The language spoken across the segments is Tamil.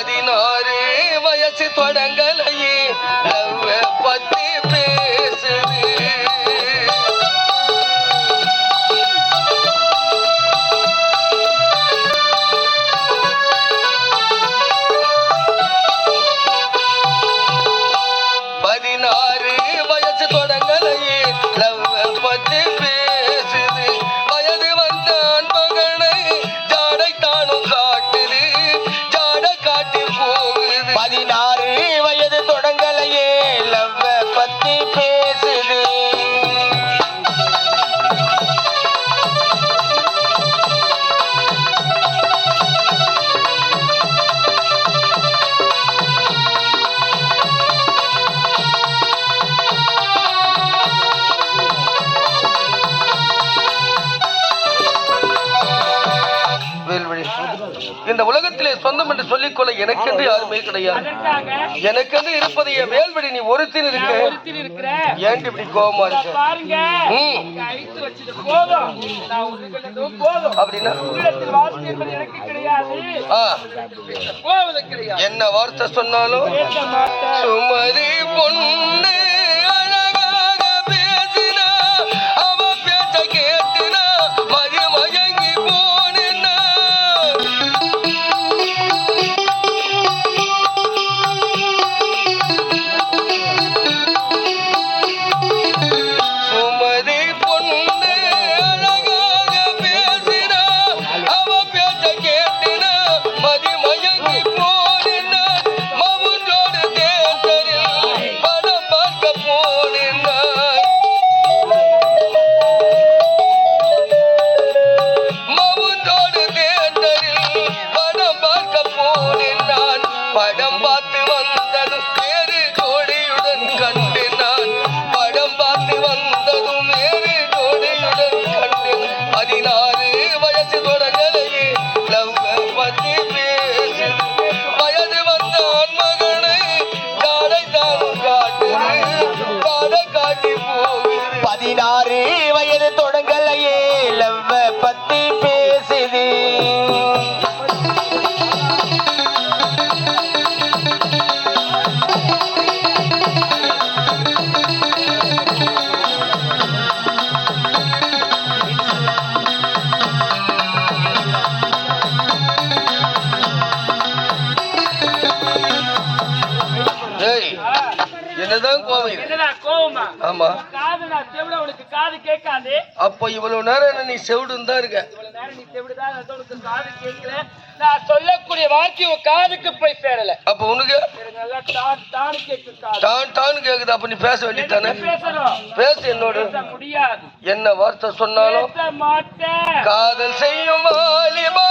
ಹದಿನಾರೇ ವಯಸ್ಸು ತೊಡಂಗ இந்த உலகத்திலே சொந்தம் என்று சொல்லிக்கொள்ள எனக்கு என்று யாருமே கிடையாது. எனக்கென்று என்று வேல்வெடி என் மேல்வடி நீ ஒருத்தின் இருக்க. ஏன் இப்படி கோபமா இருக்க? அப்படின்னா? என்ன வார்த்தை சொன்னாலும்? சுமதி பொண்ணு பதினாறு என்னதான் கோவம் என்னடா கோவமா? ஆமா. காது நான் செவிட உனக்கு காது கேட்காது. அப்ப இவ்வளவு நேரம் நீ செவிடுன்னு தான் இருக்க? இவ்வளவு நேரம் நீ செவிடுதான் உனக்கு காது கேட்கல. நான் சொல்லக்கூடிய வார்த்தை உன் காதுக்கு போய் சேரல. அப்ப உனக்கு? நல்லா டான் கேக்குது டான் டான் கேக்குது. அப்ப நீ பேச வேண்டியதானே பேச என்னோட. முடியாது. என்ன வார்த்தை சொன்னாலும்? காதல் செய்யும் வாலிபா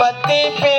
पति